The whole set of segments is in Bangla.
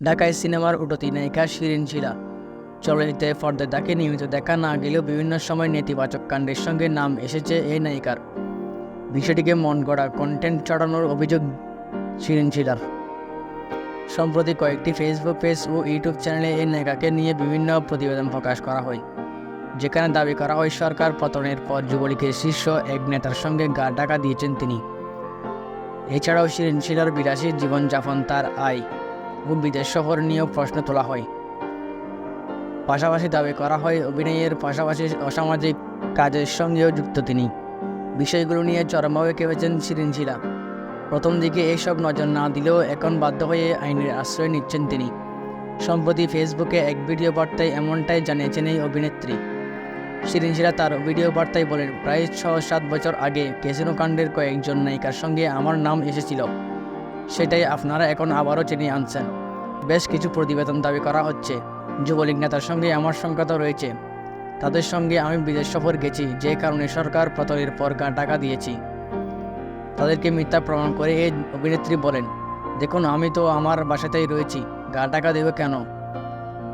ঢাকায় সিনেমার উঠতি নায়িকা শিরিন শিলা। চলচ্চিত্রে পর্দায় তাকে নিয়মিত দেখা না গেলেও বিভিন্ন সময় নেতিবাচক কাণ্ডের সঙ্গে নাম এসেছে এই নায়িকার। বিষয়টিকে মন গড়া কন্টেন্ট চড়ানোর অভিযোগ শিরিন শিলার। সম্প্রতি কয়েকটি ফেসবুক পেজ ও ইউটিউব চ্যানেলে এই নায়িকাকে নিয়ে বিভিন্ন প্রতিবেদন প্রকাশ করা হয়, যেখানে দাবি করা হয় সরকার পতনের পর যুবলীগের শীর্ষ এক নেতার সঙ্গে গা টাকা দিয়েছেন তিনি। এছাড়াও শিরিন শিলার বিলাসী জীবনযাপন তার আয় বিদেশ সফর নিয়েও প্রশ্ন তোলা হয়। পাশাপাশি দাবি করা হয়, অভিনয়ের পাশাপাশি অসামাজিক কাজের সঙ্গেও যুক্ত তিনি। বিষয়গুলো নিয়ে চরমভাবে কেঁপেছেন শিরিন শিলা প্রথম দিকে এইসব নজর না দিলেও এখন বাধ্য হয়ে আইনের আশ্রয় নিচ্ছেন তিনি। সম্প্রতি ফেসবুকে এক ভিডিও বার্তায় এমনটাই জানিয়েছেন এই অভিনেত্রী। শিরিন শিলা তার ভিডিও বার্তায় বলেন, প্রায় ছ সাত বছর আগে ক্যাসিনো কাণ্ডের কয়েকজন নায়িকার সঙ্গে আমার নাম এসেছিল। সেটাই আপনারা এখন আবারও চিনি আনছেন। বেশ কিছু প্রতিবেদন দাবি করা হচ্ছে। যুবলীগ নেতার সঙ্গে আমার সংখ্যাত রয়েছে। তাদের সঙ্গে আমি বিদেশ সফর গেছি, যে কারণে সরকার পতনের পর গা টাকা দিয়েছি। তাদেরকে মিথ্যা প্রমাণ করে এই অভিনেত্রী বলেন, দেখুন, আমি তো আমার বাসাতেই রয়েছি, গা টাকা দেবে কেন?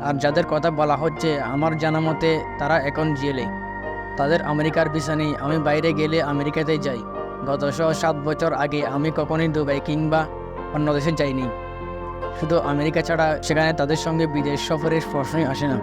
আর যাদের কথা বলা হচ্ছে, আমার জানা মতে তারা এখন জেলে। তাদের আমেরিকার ভিসা নেই, আমি বাইরে গেলে আমেরিকাতেই যাই। গত ছ সাত বছর আগে আমি কখনোই দুবাই কিংবা অন্য দেশে যাইনি শুধু আমেরিকা ছাড়া সেখানে তাদের সঙ্গে বিদেশ সফরের প্রশ্নই আসে না।